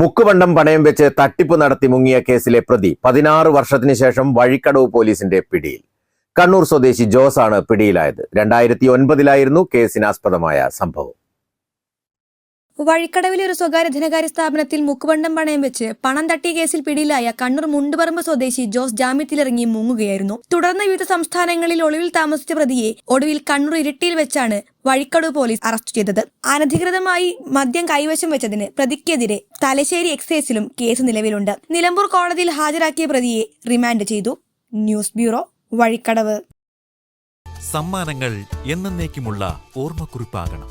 മുക്കുവണ്ടം പണയം വെച്ച് തട്ടിപ്പ് നടത്തി മുങ്ങിയ കേസിലെ പ്രതി പതിനാറ് വർഷത്തിന് ശേഷം വഴിക്കടവ് പോലീസിന്റെ പിടിയിൽ. കണ്ണൂർ സ്വദേശി ജോസ് ആണ് പിടിയിലായത്. രണ്ടായിരത്തി ഒൻപതിലായിരുന്നു കേസിനാസ്പദമായ സംഭവം. വഴിക്കടവിലെ ഒരു സ്വകാര്യ ധനകാര്യ സ്ഥാപനത്തിൽ മുക്കുവണ്ണം പണയം വെച്ച് പണം തട്ടിയ കേസിൽ പിടിയിലായ കണ്ണൂർ മുണ്ടുപറമ്പ് സ്വദേശി ജോസ് ജാമ്യത്തിലിറങ്ങി മുങ്ങുകയായിരുന്നു. തുടർന്ന് വിവിധ സംസ്ഥാനങ്ങളിൽ ഒളിവിൽ താമസിച്ച പ്രതിയെ ഒടുവിൽ കണ്ണൂർ ഇരിട്ടിയിൽ വെച്ചാണ് വഴിക്കടവ് പോലീസ് അറസ്റ്റ് ചെയ്തത്. അനധികൃതമായി മദ്യം കൈവശം വെച്ചതിന് പ്രതിക്കെതിരെ തലശ്ശേരി എക്സൈസിലും കേസ് നിലവിലുണ്ട്. നിലമ്പൂർ കോടതിയിൽ ഹാജരാക്കിയ പ്രതിയെ റിമാൻഡ് ചെയ്തു. News bureau Vazhikkadavu. സമ്മാനങ്ങൾ എന്നേക്കുമുള്ള ഓർമ്മക്കുറിപ്പാകണം.